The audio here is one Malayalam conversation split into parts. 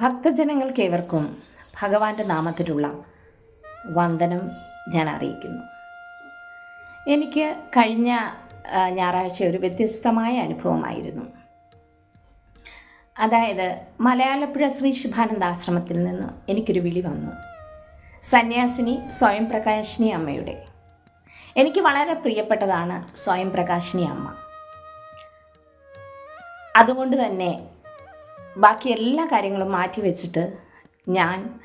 ഭക്തജനങ്ങൾക്കേവർക്കും ഭഗവാന്റെ നാമത്തിലുള്ള വന്ദനം ഞാൻ അറിയിക്കുന്നു. എനിക്ക് കഴിഞ്ഞ ഞായറാഴ്ച ഒരു വ്യത്യസ്തമായ അനുഭവമായിരുന്നു. അതായത് മലയാളപ്പുഴ ശ്രീ ശുഭാനന്ദാശ്രമത്തിൽ നിന്ന് എനിക്കൊരു വിളി വന്നു. സന്യാസിനി സ്വയം പ്രകാശിനി അമ്മയുടെ. എനിക്ക് വളരെ പ്രിയപ്പെട്ടതാണ് സ്വയം പ്രകാശിനി അമ്മ. അതുകൊണ്ട് തന്നെ ബാക്കി എല്ലാ കാര്യങ്ങളും മാറ്റി വെച്ചിട്ട് ഞാൻ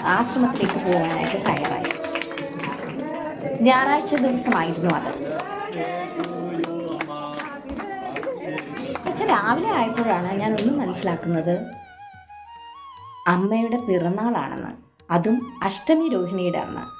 ആശ്രമത്തിലേക്ക് പോകാനായിട്ട് തയ്യാറായി. ഞായറാഴ്ച ദിവസമായിരുന്നു അത്. പക്ഷെ രാവിലെ ആയപ്പോഴാണ് ഞാൻ ഒന്നും മനസ്സിലാക്കുന്നത് അമ്മയുടെ പിറന്നാളാണെന്ന്. അതും അഷ്ടമി രോഹിണിയുടെ അന്ന്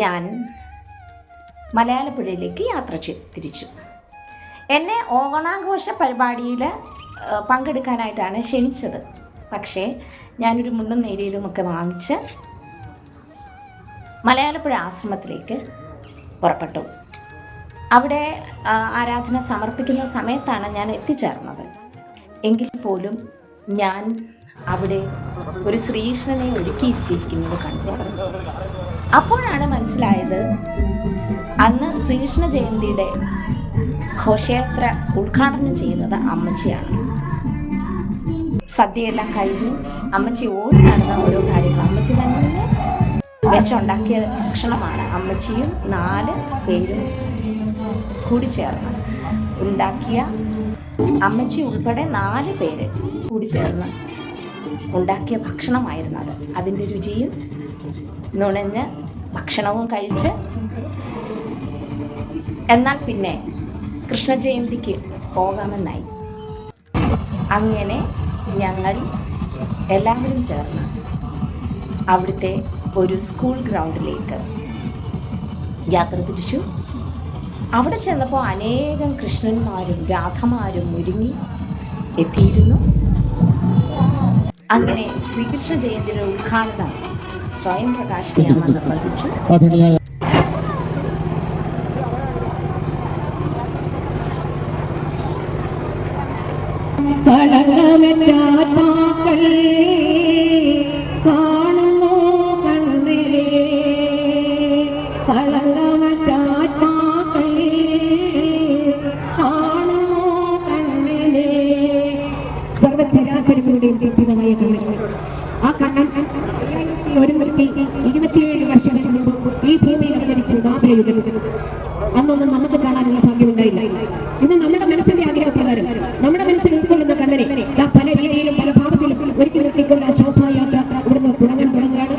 ഞാൻ മലയാളപ്പുഴയിലേക്ക് യാത്ര തിരിച്ചു. എന്നെ ഓണാഘോഷ പരിപാടിയിൽ പങ്കെടുക്കാനായിട്ടാണ് ക്ഷണിച്ചത്. പക്ഷേ ഞാനൊരു മുണ്ടും നേരിയതുമൊക്കെ വാങ്ങിച്ച് മലയാളപ്പുഴ ആശ്രമത്തിലേക്ക് പുറപ്പെട്ടു. അവിടെ ആരാധന സമർപ്പിക്കുന്ന സമയത്താണ് ഞാൻ എത്തിച്ചേർന്നത്. എങ്കിൽ പോലും ഞാൻ അവിടെ ഒരു ശ്രീകൃഷ്ണനെ ഒരുക്കിയിരിക്കുന്നത് കണ്ടു. അപ്പോഴാണ് മനസ്സിലായത്? അന്ന് ശ്രീകൃഷ്ണ ജയന്തിയുടെ ഘോഷയാത്ര ഉദ്ഘാടനം ചെയ്യുന്നത് അമ്മച്ചിയാണ്. സദ്യയെല്ലാം കഴിഞ്ഞു അമ്മച്ചി ഓടി നടന്ന ഓരോ കാര്യങ്ങൾ അമ്മച്ചി തന്നെ വെച്ചുണ്ടാക്കിയ ഭക്ഷണമാണ്. അമ്മച്ചിയും നാല് പേരും കൂടി ചേർന്ന് ഉണ്ടാക്കിയ അമ്മച്ചി ഉൾപ്പെടെ നാല് പേര് കൂടി ചേർന്ന് ഉണ്ടാക്കിയ ഭക്ഷണമായിരുന്നു അത്. അതിന്റെ രുചിയും നുണഞ്ഞ് ഭക്ഷണവും കഴിച്ച് എന്നാൽ പിന്നെ കൃഷ്ണജയന്തിക്ക് പോകാമെന്നായി. അങ്ങനെ ഞങ്ങൾ എല്ലാവരും ചേർന്ന് അവിടുത്തെ ഒരു സ്കൂൾ ഗ്രൗണ്ടിലേക്ക് യാത്ര തിരിച്ചു. അവിടെ ചെന്നപ്പോൾ അനേകം കൃഷ്ണന്മാരും രാധമാരും ഒരുങ്ങി എത്തിയിരുന്നു. അങ്ങനെ ശ്രീകൃഷ്ണ ജയന്തിയുടെ ഉദ്ഘാടനം സ്വയം പ്രകാശിനിയമ്മ നിർബന്ധിച്ചു കളങ്കമറ്റാത്മാക്കൾ കാണുന്നു കണ്ണിലെ. കളങ്കമറ്റാത്മാക്കൾ കാണുന്നു കണ്ണിലെ. സർവചരാചരങ്ങളുടെയും ഇന്ന് നമ്മുടെ മനസ്സിന്റെ ആഗ്രഹപ്രകാരം നമ്മുടെ മനസ്സിൽ ഉൾക്കൊള്ളുന്ന കണ്ണനെ പല രീതിയിലും പല ഭാവത്തിലും ഒരുക്കി നിർത്തിക്കൊണ്ട് ആ ഇവിടുന്ന് തുടങ്ങാൻ തുടങ്ങുകയാണ്.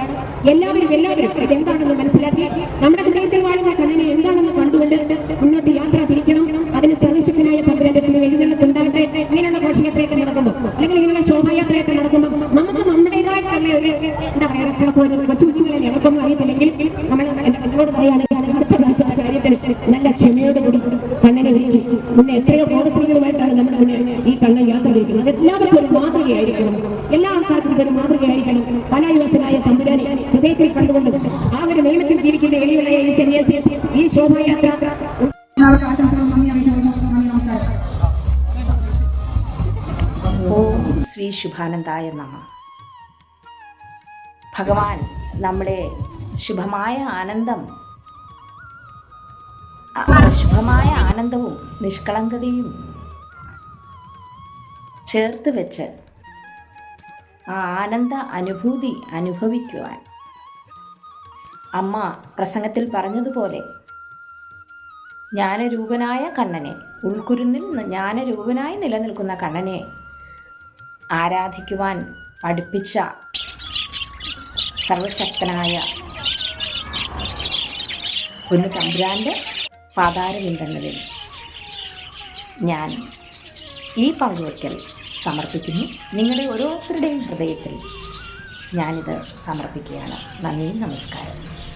എല്ലാവരും എല്ലാവരും ഇത് എന്താണെന്ന് മനസ്സിലാക്കി. നമ്മുടെ ഹൃദയത്തിൽ വാഴുന്ന കണ്ണനെ എന്താണെന്ന് കണ്ടുകൊണ്ട് മുന്നോട്ട് യാത്ര തിരിക്കണം. അതിന് സർവശക്തനായ പമ്പരത്തിൽ എഴുന്നള്ളത്തുണ്ടാകട്ടെ ഇങ്ങനെയുള്ള ഘോഷയാത്രയൊക്കെ നടക്കുമ്പോൾ അല്ലെങ്കിൽ ഇങ്ങനെയുള്ള ശോഭായാത്രയൊക്കെ നടക്കുമ്പോൾ നമുക്ക് നമ്മുടേതായിട്ടുള്ള ഒരു എന്താ പറയുക ചിലപ്പോൾ കൊച്ചു കുഞ്ഞുങ്ങളെ ഞങ്ങൾക്കൊന്നും അറിയത്തില്ലെങ്കിൽ നമ്മൾ എന്നോട് പറയുകയാണെങ്കിൽ അടുത്ത പ്രാവശ്യം കാര്യത്തിൽ നല്ല ക്ഷമയോട് മുന്നേ എത്രയോ ബോധശ്രീകളുമായിട്ടാണ് നമ്മുടെ മുന്നേ ഈ കണ്ണൻ യാത്ര ചെയ്യുന്നത് എല്ലാവർക്കും ഒരു മാതൃകയായിരിക്കണം. എല്ലാ ആൾക്കാർക്കും ഇതൊരു മാതൃകയായിരിക്കണം. പലായുവാസനായ തമ്പുരാനെ ഹൃദയത്തിൽ കണ്ടുകൊണ്ട് ആ ഒരു നിയമത്തിൽ ജീവിക്കുന്ന എളിയുള്ള ഈ സന്യാസി ഈ ശോഭായാത്ര. ഓം ശ്രീ ശുഭാനന്ദായ നമ. ഭഗവാൻ നമ്മുടെ ശുഭമായ ആനന്ദം ശുഭമായ ആനന്ദവും നിഷ്കളങ്കതയും ചേർത്ത് വെച്ച് ആ ആനന്ദ അനുഭൂതി അനുഭവിക്കുവാൻ അമ്മ പ്രസംഗത്തിൽ പറഞ്ഞതുപോലെ ജ്ഞാനരൂപനായ കണ്ണനെ ഉൾക്കുരുന്നിൽ ജ്ഞാനരൂപനായി നിലനിൽക്കുന്ന കണ്ണനെ ആരാധിക്കുവാൻ പഠിപ്പിച്ച സർവശക്തനായ പൊന്നു തമ്പുരാന്റെ പാതാരവിന്ദങ്ങളിൽ ഞാൻ ഈ പങ്കുവയ്ക്കൽ സമർപ്പിക്കുന്നു. നിങ്ങളുടെ ഓരോരുത്തരുടെയും ഹൃദയത്തിൽ ഞാനിത് സമർപ്പിക്കുകയാണ്. നന്ദിയും നമസ്കാരം.